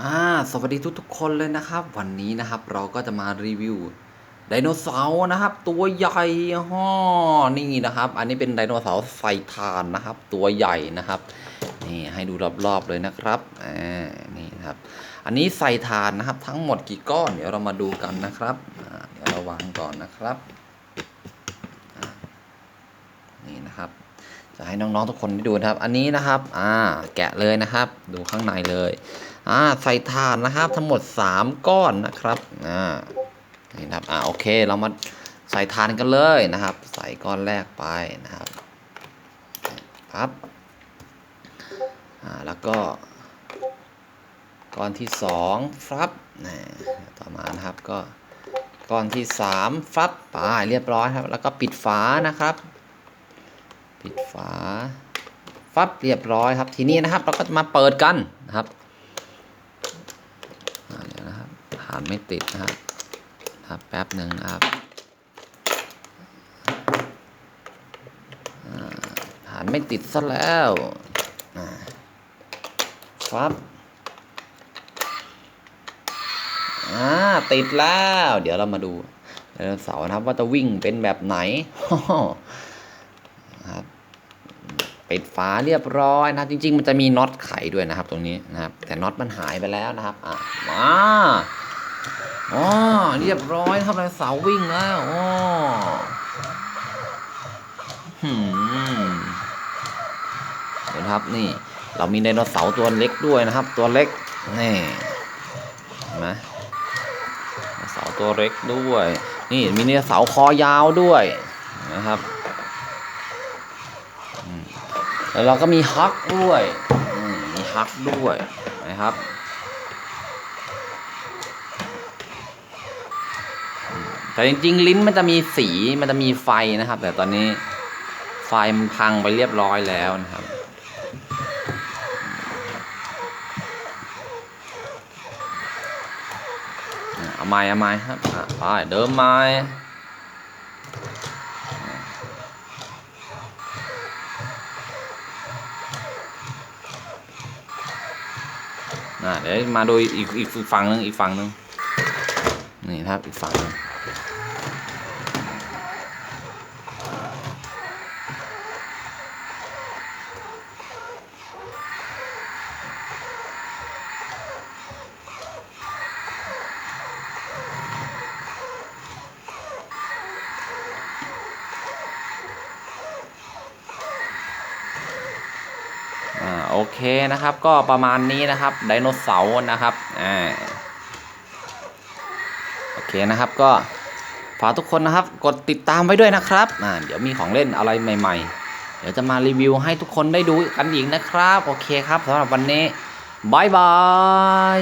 อ่าสวัสดีทุกทุกๆคนเลยนะครับ วันนี้นะครับเราก็จะมารีวิวไดโนเสาร์นะครับ ตัวใหญ่ฮ่อนี่นะครับ อันนี้เป็นไดโนเสาร์ไซทานนะครับ ตัวใหญ่นะครับนี่ให้ดูรอบๆเลยนะครับอ่านี่นะครับอันนี้ไซทานนะครับทั้งหมดกี่ก้อนเดี๋ยวเรามาดูกันนะครับอ่าเดี๋ยวเราวางก่อนนะครับนี่นะครับจะให้น้องๆทุกคนได้ดูนะครับ อันนี้นะครับอ่าแกะเลยนะครับ ดูข้างในเลย อ่าใส่ถ่านนะครับทั้งหมด 3 ก้อนนะครับอ่านี่นะครับอ่าโอเคเรามาใส่ถ่านกันเลยนะครับ ใส่ก้อนแรกไปนะครับครับอ่าแล้วก็ก้อนที่2ฟับนะต่อมานะครับก็ก้อนที่3ฟับไปเรียบร้อยครับ แล้วก็ปิดฝานะครับ ปิดฝาฟับเรียบร้อยครับ ทีนี้นะครับเราก็จะมาเปิดกันนะครับอ่าเดี๋ยวนะครับ ฐานไม่ติดนะครับครับแป๊บหนึ่งครับอ่าฐานไม่ติดซะแล้วอ่าฟับอ่าติดแล้ว เดี๋ยวเรามาดูไดโนเสาร์นะครับว่าจะวิ่งเป็นแบบไหนนะครับปิดฝาเรียบร้อยนะครับ จริง ๆ มันจะมีน็อตไขด้วยนะครับ ตรงนี้นะครับ แต่น็อตมันหายไปแล้วนะครับอะมา อ๋อเรียบร้อยครับไดโนเสาวิ่งแล้วอ๋อเดี๋ยวนะครับนี่ เรามีไดโนเสาร์ตัวเล็กด้วยนะครับ ตัวเล็กนี่เห็นไหมไดโนเสาร์ตัวเล็กด้วย นี่มีไดโนเสาร์คอยาวด้วยนะครับแล้วเราก็มีฮักด้วยมีฮักด้วยนะครับ แต่จริงๆ ลิ้นมันจะมีสีมันจะมีไฟนะครับ แต่ตอนนี้ไฟมันพังไปเรียบร้อยแล้วนะครับเอาไม้เอาไม้ครับไปเดิมไม้เดี๋ยวมาดูอีกอีกฝั่งหนึงอีกฝั่งหนึงนี่ครับอีกฝั่งหนึงอ่า โอเคนะครับก็ประมาณนี้นะครับไดโนเสาร์นะครับอ่าโอเคนะครับก็ ฝากทุกคนนะครับ กดติดตามไว้ด้วยนะครับอ่าเดี๋ยวมีของเล่นอะไรใหม่ ๆ เดี๋ยวจะมารีวิวให้ทุกคนได้ดูกันอีกนะครับ โอเคครับสำหรับวันนี้บายบาย